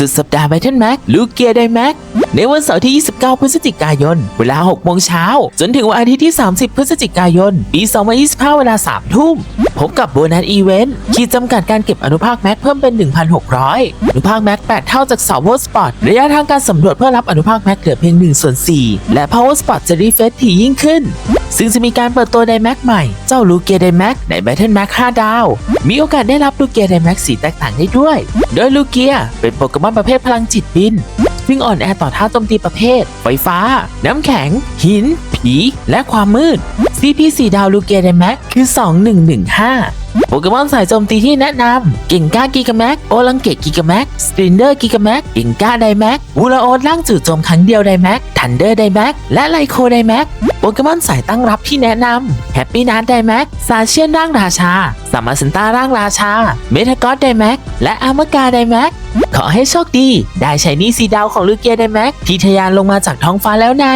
สุดสัปดาห์ไบเทนแม็กลูกเกียร์ไดแม็กในวันเสาร์ที่ 29 พฤศจิกายน เวลา 6 โมงเช้า จนถึงวันอาทิตย์ที่ 30 พฤศจิกายน ปี 2025 เวลา 3 ทุ่ม พบกับโบนัสอีเวนต์ขีดจำกัดการเก็บอนุภาคแม็กเพิ่มเป็น 1,600 อนุภาคแม็ก 8 เท่าจากเสา Power Spot ระยะทางการสำรวจเพื่อรับอนุภาคแม็กเหลือเพียง1ส่วน4 และ Power Spot จะรีเฟซถี่ยิ่งขึ้น ซึ่งจะมีการเปิดตัวไดแม็กใหม่ เจ้าลูเกียไดแม็กในแบทเทิลแม็ก5ดาว มีโอกาสได้รับลูเกียไดแม็กสีแตกต่างได้ด้วย โดยลูเกียเป็นโปเกมอนประเภทพลังจิตบินซึ่งอ่อนแอต่อท่าโจมตีประเภท ไฟฟ้า น้ำแข็ง หิน ผีและความมืด CP 4 ดาวลูเกียไดแม็กคือ 2115 โปเกมอนสายโจมตีที่แนะนำเก่งก้ากิกาแม็กโอลังเกตกิกาแม็กสตรินเดอร์กิกาแม็กเก่งก้าไดแม็กวูลาโอดร่างจู่โจมครั้งเดียวไดแม็กทันเดอร์ไดแม็กและไลโคไดแม็กโปเกมอนสายตั้งรับที่แนะนำแฮปปี้นัทไดแม็กซาเชียนร่างราชาสามาสันตาร่างราชา เมทากอสไดแม็กและอามากาไดแม็กขอให้โชคดี ได้ใช้นี่สีดาวของลูเกียไดแม็กที่ทะยานลงมาจากท้องฟ้าแล้วใน